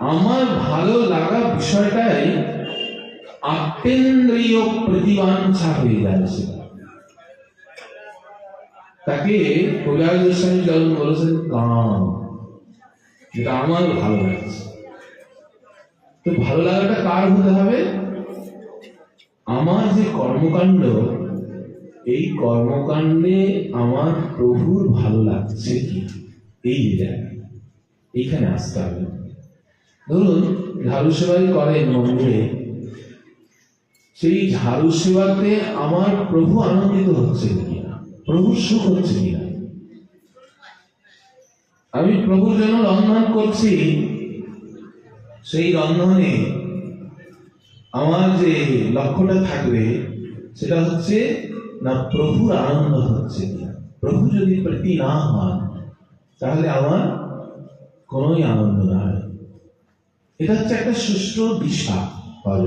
আমার ভালো লাগা বিষয়টাই আত্যেন্দ্রিয় প্রতিবাঞ্ছা হয়ে যাচ্ছে। তাকে কবিরাজ গোস্বামী যেমন বলেছেন, কাম। যেটা আমার ভালো লাগছে। তো ভালো লাগাটা কার হতে হবে? আমার যে কর্মকাণ্ড, এই কর্মকাণ্ডে আমার প্রভুর ভালো লাগছে কি? এই জায়গা এইখানে আসতে হবে। ধরুন, ঝাড়ু সেবাই করেন মন্দিরে সেই ঝাড়ু সেবাতে আমার প্রভু আনন্দিত হচ্ছে কিনা? প্রভুর সুখ হচ্ছে আমি প্রভুর জন্য রন্ধন করছি। সেই রন্ধনে আমার যে লক্ষ্যটা থাকবে, সেটা হচ্ছে, না প্রভুর আনন্দ হচ্ছে প্রভু যদি প্রতি না হন, তাহলে আমার কোনোই আনন্দ নাই এটা হচ্ছে একটা সুষ্ঠু বিশ্বাস পাওয়া